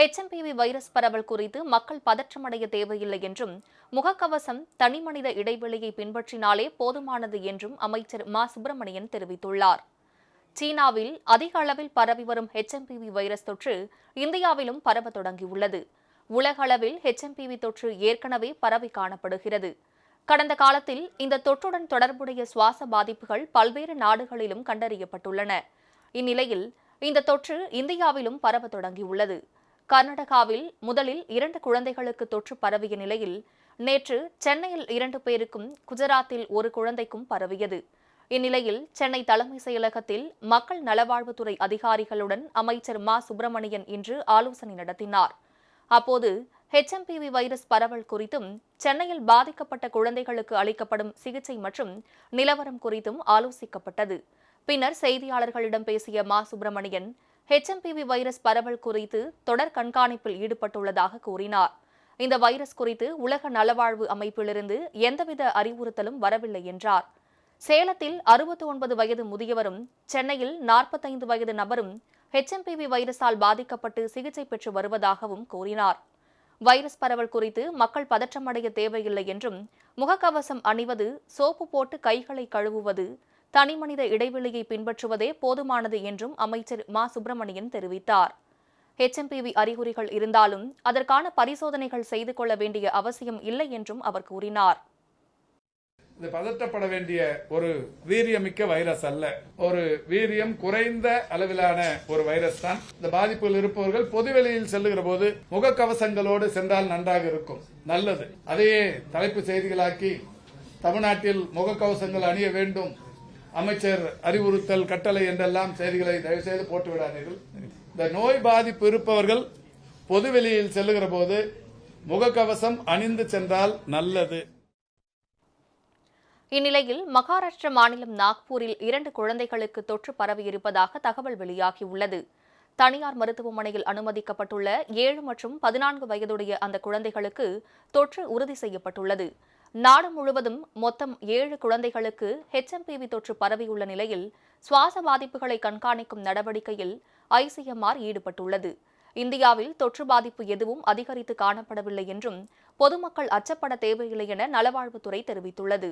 HMPV virus பரவல் குறித்து மக்கள் பதற்றமடைய தேவையில்லை என்றும் முகக்கவசம் தனிமனித இடைவெளியை பின்பற்றினாலே போதுமானது என்றும் அமைச்சர் மா. சுப்பிரமணியன் தெரிவித்துள்ளார். சீனாவில் அதிக அளவில் பரவி வரும் ஹெச்எம்பிவி வைரஸ் தொற்று இந்தியாவிலும் பரவ தொடங்கியுள்ளது. உலக அளவில் ஹெச்எம்பிவி தொற்று ஏற்கனவே பரவி காணப்படுகிறது. கடந்த காலத்தில் இந்த தொற்றுடன் தொடர்புடைய சுவாச பாதிப்புகள் பல்வேறு நாடுகளிலும் கண்டறியப்பட்டுள்ளன. இந்நிலையில் இந்த தொற்று இந்தியாவிலும் பரவ தொடங்கியுள்ளது. கர்நாடகாவில் முதலில் இரண்டு குழந்தைகளுக்கு தொற்று பரவிய நிலையில் நேற்று சென்னையில் இரண்டு பேருக்கும் குஜராத்தில் ஒரு குழந்தைக்கும் பரவியது. இந்நிலையில் சென்னை தலைமை செயலகத்தில் மக்கள் நலவாழ்வுத்துறை அதிகாரிகளுடன் அமைச்சர் மா. சுப்பிரமணியன் இன்று ஆலோசனை நடத்தினார். அப்போது ஹெச்எம்பிவி வைரஸ் பரவல் குறித்தும் சென்னையில் பாதிக்கப்பட்ட குழந்தைகளுக்கு அளிக்கப்படும் சிகிச்சை மற்றும் நிலவரம் குறித்தும் ஆலோசிக்கப்பட்டது. பின்னர் செய்தியாளர்களிடம் பேசிய மா. சுப்பிரமணியன் ஹெச்எம்பிவி வைரஸ் பரவல் குறித்து தொடர் கண்காணிப்பில் ஈடுபட்டுள்ளதாக கூறினார். இந்த வைரஸ் குறித்து உலக நலவாழ்வு அமைப்பிலிருந்து எந்தவித அறிவுறுத்தலும் வரவில்லை என்றார். சேலத்தில் அறுபத்தி ஒன்பது வயது முதியவரும் சென்னையில் நாற்பத்தைந்து வயது நபரும் ஹெச்எம்பிவி வைரஸால் பாதிக்கப்பட்டு சிகிச்சை பெற்று வருவதாகவும் கூறினார். வைரஸ் பரவல் குறித்து மக்கள் பதற்றமடைய தேவையில்லை என்றும் முகக்கவசம் அணிவது சோப்பு போட்டு கைகளை கழுவுவது தனிமனித இடைவெளியை பின்பற்றுவதே போதுமானது என்றும் அமைச்சர் மா. சுப்பிரமணியன் தெரிவித்தார். ஹெச்எம்பிவி அறிகுறிகள் இருந்தாலும் அதற்கான பரிசோதனைகள் செய்து கொள்ள வேண்டிய அவசியம் இல்லை என்றும் அவர் கூறினார். இது பதட்டப்பட வேண்டிய ஒரு வீரியமிக்க வைரஸ் அல்ல. ஒரு வீரியம் குறைந்த அளவிலான ஒரு வைரஸ் தான். இந்த பாதிப்பில் இருப்பவர்கள் பொதுவெளியில் செல்லுகிற போது முகக்கவசங்களோடு சென்றால் நன்றாக இருக்கும். நல்லது. அதையே தலைப்பு செய்திகளாக்கி தமிழ்நாட்டில் முகக்கவசங்கள் அணிய வேண்டும் அமைச்சர் அறிவுறுத்தல் கட்டளை என்றெல்லாம் செய்திகளை தயவுசெய்து போட்டு விடாதீர்கள் இந்த நோய் பாதிப்பு இருப்பவர்கள் பொதுவெளியில் செல்லுகிற போது முகக்கவசம் அணிந்து சென்றால் நல்லது. இந்நிலையில் மகாராஷ்டிர மாநிலம் நாக்பூரில் இரண்டு குழந்தைகளுக்கு தொற்று பரவியிருப்பதாக தகவல் வெளியாகியுள்ளது. தனியார் மருத்துவமனையில் அனுமதிக்கப்பட்டுள்ள ஏழு மற்றும் பதினான்கு வயதுடைய அந்த குழந்தைகளுக்கு தொற்று உறுதி செய்யப்பட்டுள்ளது. நாடு முழுவதும் மொத்தம் ஏழு குழந்தைகளுக்கு ஹெச்எம்பிவி தொற்று பரவியுள்ள நிலையில் சுவாச பாதிப்புகளை கண்காணிக்கும் நடவடிக்கையில் ஐசிஎம்ஆர் ஈடுபட்டுள்ளது. இந்தியாவில் தொற்று பாதிப்பு எதுவும் அதிகரித்து காணப்படவில்லை என்றும் பொதுமக்கள் அச்சப்பட தேவையில்லை என நலவாழ்வுத்துறை தெரிவித்துள்ளது.